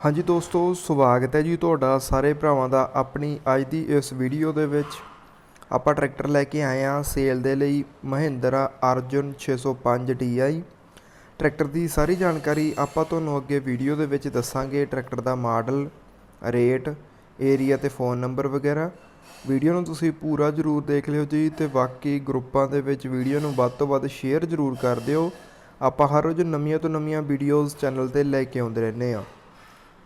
ਹਾਂਜੀ ਦੋਸਤੋ, ਸਵਾਗਤ ਹੈ ਜੀ ਤੁਹਾਡਾ ਸਾਰੇ ਭਰਾਵਾਂ ਦਾ ਆਪਣੀ ਅੱਜ ਦੀ ਇਸ ਵੀਡੀਓ ਦੇ ਵਿੱਚ। ਆਪਾਂ ਟਰੈਕਟਰ ਲੈ ਕੇ ਆਏ ਹਾਂ ਸੇਲ ਦੇ ਲਈ ਮਹਿੰਦਰਾ ਅਰਜੁਨ 605 DI ਟਰੈਕਟਰ ਦੀ ਸਾਰੀ ਜਾਣਕਾਰੀ ਆਪਾਂ ਤੁਹਾਨੂੰ ਅੱਗੇ ਵੀਡੀਓ ਦੇ ਵਿੱਚ ਦੱਸਾਂਗੇ, ਟਰੈਕਟਰ ਦਾ ਮਾਡਲ, ਰੇਟ ਏਰੀਆ ਤੇ ਫੋਨ ਨੰਬਰ ਵਗੈਰਾ। ਵੀਡੀਓ ਨੂੰ ਤੁਸੀਂ ਪੂਰਾ ਜ਼ਰੂਰ ਦੇਖ ਲਿਓ ਜੀ ਤੇ ਬਾਕੀ ਗਰੁੱਪਾਂ ਦੇ ਵਿੱਚ ਵੀਡੀਓ ਨੂੰ ਵੱਧ ਤੋਂ ਵੱਧ ਸ਼ੇਅਰ ਜ਼ਰੂਰ ਕਰ ਦਿਓ। ਆਪਾਂ ਹਰ ਰੋਜ਼ ਨਵੀਆਂ ਤੋਂ ਨਵੀਆਂ ਵੀਡੀਓਜ਼ ਚੈਨਲ ਤੇ ਲੈ ਕੇ ਆਉਂਦੇ ਰਹਿੰਦੇ ਹਾਂ।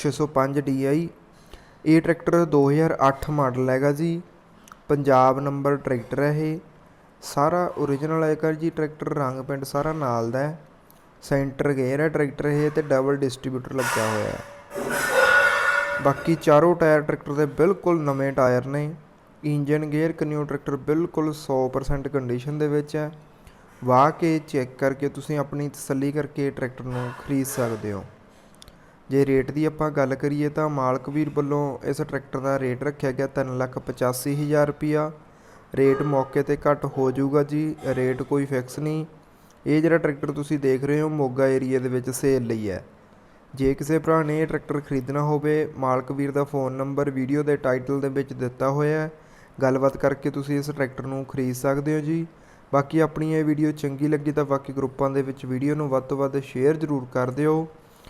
605 DI ਇਹ ਟਰੈਕਟਰ 2008 ਮਾਡਲ ਹੈਗਾ ਜੀ। ਪੰਜਾਬ ਨੰਬਰ ਟਰੈਕਟਰ ਹੈ ਇਹ। ਸਾਰਾ ਓਰੀਜਨਲ ਹੈਗਾ ਜੀ, ਟਰੈਕਟਰ ਰੰਗ ਪਿੰਡ ਸਾਰਾ ਨਾਲ ਦਾ ਹੈ। ਸੈਂਟਰ ਗੇਅਰ ਹੈ ਟਰੈਕਟਰ ਇਹ ਤੇ ਡਬਲ ਡਿਸਟ੍ਰੀਬਿਊਟਰ ਲੱਗਿਆ ਹੋਇਆ ਹੈ। ਬਾਕੀ ਚਾਰੋਂ ਟਾਇਰ ਟਰੈਕਟਰ ਦੇ ਬਿਲਕੁਲ ਨਵੇਂ ਟਾਇਰ ਨੇ। ਇੰਜਨ ਗੇਅਰ ਕਨਿਊ ਟਰੈਕਟਰ ਬਿਲਕੁਲ 100% ਕੰਡੀਸ਼ਨ ਦੇ ਵਿੱਚ ਹੈ। ਵਾਹ ਕੇ ਚੈੱਕ ਕਰਕੇ ਤੁਸੀਂ ਆਪਣੀ ਤਸੱਲੀ ਕਰਕੇ ਟਰੈਕਟਰ ਨੂੰ ਖਰੀਦ ਸਕਦੇ ਹੋ। ਜੇ ਰੇਟ ਦੀ ਆਪਾਂ ਗੱਲ ਕਰੀਏ ਤਾਂ ਮਾਲਕ ਵੀਰ ਵੱਲੋਂ ਇਸ ਟਰੈਕਟਰ ਦਾ ਰੇਟ ਰੱਖਿਆ ਗਿਆ ਤਿੰਨ ਲੱਖ ਪਚਾਸੀ ਹਜ਼ਾਰ ਰੁਪਿਆ ਰੇਟ ਮੌਕੇ ਤੇ ਘੱਟ ਹੋ ਜਾਊਗਾ ਜੀ, ਰੇਟ ਕੋਈ ਫਿਕਸ ਨਹੀਂ। ਇਹ ਜਿਹੜਾ ਟਰੈਕਟਰ ਤੁਸੀਂ ਦੇਖ ਰਹੇ ਹੋ, ਮੋਗਾ ਏਰੀਆ ਦੇ ਵਿੱਚ ਸੇਲ ਲਈ ਹੈ। ਜੇ ਕਿਸੇ ਭਰਾ ਨੇ ਇਹ ਟਰੈਕਟਰ ਖਰੀਦਣਾ ਹੋਵੇ, ਮਾਲਕ ਵੀਰ ਦਾ ਫੋਨ ਨੰਬਰ ਵੀਡੀਓ ਦੇ ਟਾਈਟਲ ਦੇ ਵਿੱਚ ਦਿੱਤਾ ਹੋਇਆ ਹੈ। ਗੱਲਬਾਤ ਕਰਕੇ ਤੁਸੀਂ ਇਸ ਟਰੈਕਟਰ ਨੂੰ ਖਰੀਦ ਸਕਦੇ ਹੋ ਜੀ। ਬਾਕੀ ਆਪਣੀ ਇਹ ਵੀਡੀਓ ਚੰਗੀ ਲੱਗੀ ਤਾਂ ਬਾਕੀ ਗਰੁੱਪਾਂ ਦੇ ਵਿੱਚ ਵੀਡੀਓ ਨੂੰ ਵੱਧ ਤੋਂ ਵੱਧ ਸ਼ੇਅਰ ਜ਼ਰੂਰ ਕਰ ਦਿਓ।